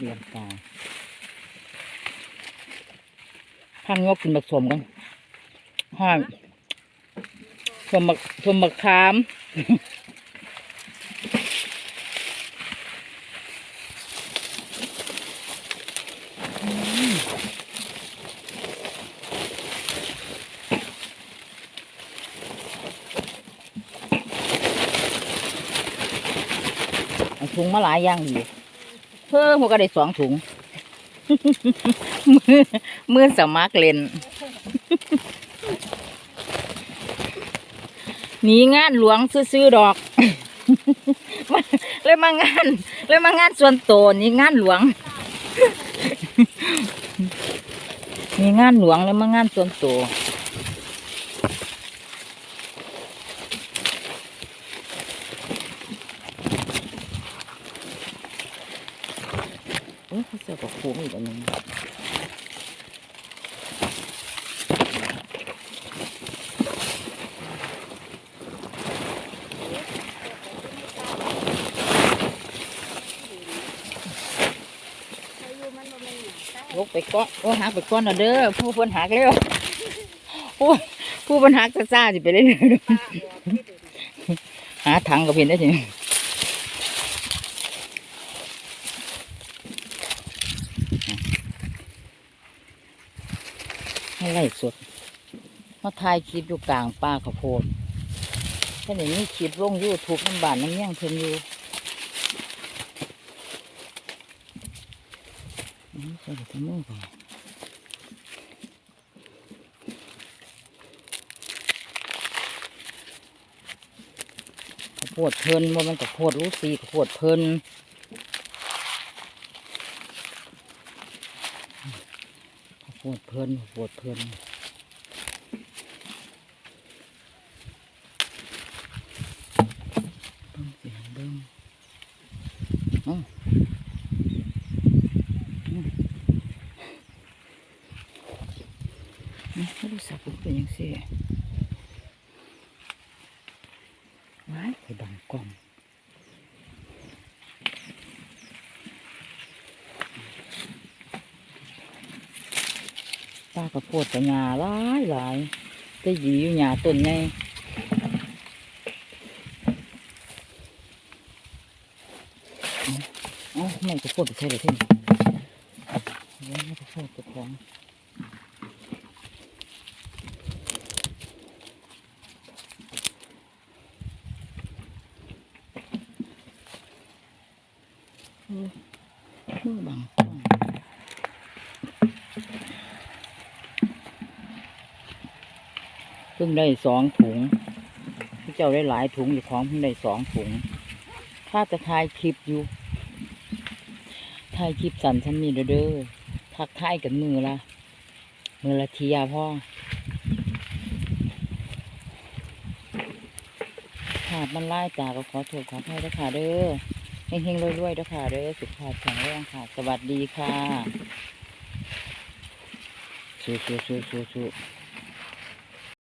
เรียนตาพังงบกินบักสมกันห้ามสมบักสมบักขามถุงมาหลายอย่างอยู่ เพิ่มหัวก็ได้สองถุง มือมือสมัครเลนหนีงานหลวงซื้อดอก เลยมางานเลยมางานส่วนโตนี่งานหลวง มีงานหลวงเลยมางานส่วนโตว เขาเสือกับโค้งอีกอันหนึงลกไปก้อนโอ้หักไปก้อนน่ะเด้อผู้เพิ่นหักเร็วโอ้ผู้เพิ่นหักซะซ่าสิไปเลยหาถังกับเพิ่นได้สิ ให้ไล่สดมาถ่ายคลิปอยู่กลางป่าข้าวโพดถ้าเดี๋ยวนี้คลิปลงยูทูบน้ำบานน้ำเมี่ยงเพิ่นอยู่อืมใส่ถุงมือก่อนข้าวโพดเพิ่นว่ามันข้าวโพดรู้สีข้าวโพดเพิ่น ปวดเพลินปวดเพลินต้องเสียงเบิ้งนี่ไม่รู้สับเป็นยังไงไว้ไปบังกล่อง ป้าก็โพดกับหญ้าหลายหลายได้หยีอยู่หญ้าต้นไงเอ้าไม่ก็โพดไปใช่เลยที่นี่เดี๋ยวไม่ก็โพดเจ้าของเออมือบังกล้อง เพิ่งได้สองถุงพี่เจ้าได้หลายถุงอยู่ของเพิ่งได้สองถุง ถ้าจะถ่ายคลิปอยู่ถ่ายคลิปสั่นฉันมีเด้อเด้อทักทายกันมือละมือละทียาพ่อขาดมันไล่ตาก็ขอโทษขอโทษด้วยค่ะเด้อเฮงๆรวยๆด้วยค่ะเด้อสุขภาพแข็งแรงค่ะ สวัสดีค่ะสู้ๆๆๆๆ